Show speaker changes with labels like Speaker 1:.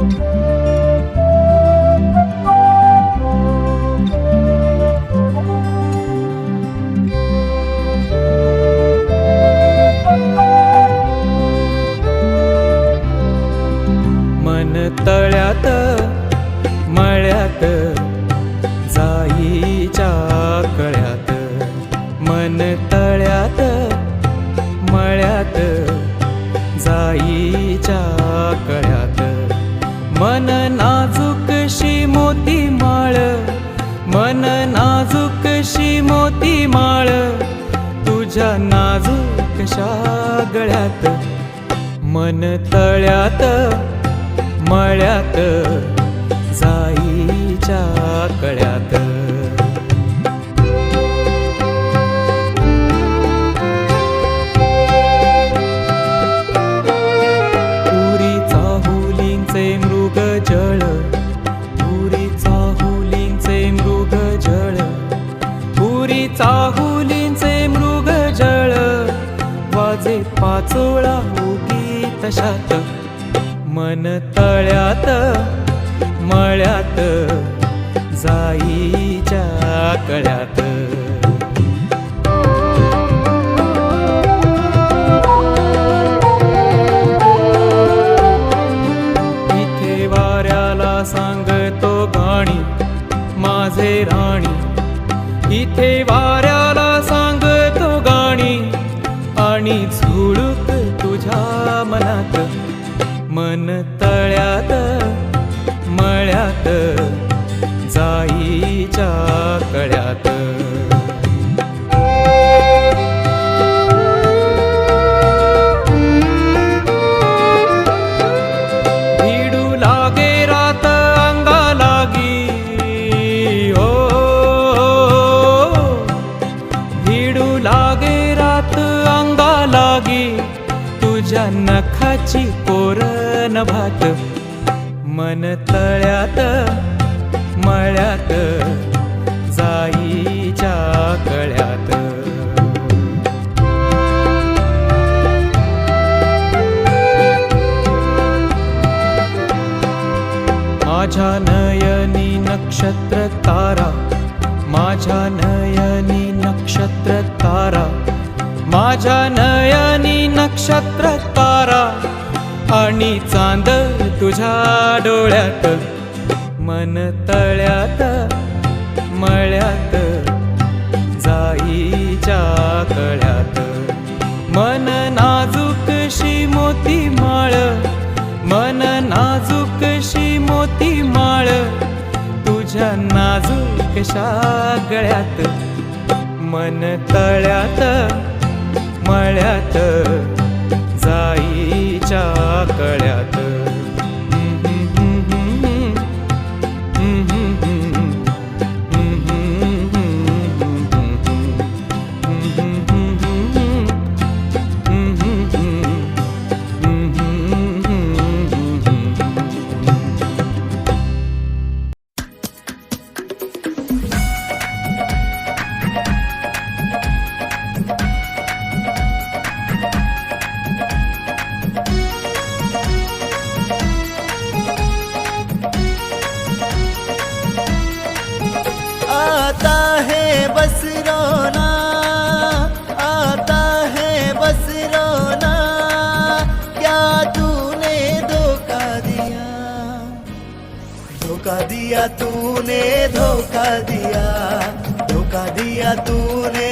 Speaker 1: मन तळ्यात मळ्यात जाईच्या कळ्यात. मन तळ्यात मळ्यात जाईच्या कळ्यात. नाजूकशा गळ्यात? मन तळ्यात मळ्यात जाईच्या कळ्यात. पुरी चाहुलींचे मृग जळ पुरी चाहुलींचे मृग जळ पुरी चाहू माझे पाचोळा उगी तशात. मन तळ्यात मळ्यात जाईच्या कळ्यात. इथे वाऱ्याला सांगतो गाणी माझे राणी. इथे वाऱ्या मन तळ्यात मळ्यात तुझ्या नखाची कोरन भात. मन तळ्यात मळ्यात जाईच्या कळ्यात माझ्या नयनी नक्षत्र तारा माझ्या नयनी नक्षत्र तारा. माझ्या नयनी नक्षत्र तारा आणि चांद तुझ्या डोळ्यात मन तळ्यात मळ्यात जाईच्या कळ्यात. मन नाजूकशी मोती माळ मन नाजूकशी मोती माळ तुझ्या नाजूकशा गळ्यात मन तळ्यात मळ्यात
Speaker 2: धोखा दिया तूने धोखा दिया धोखा दिया तूने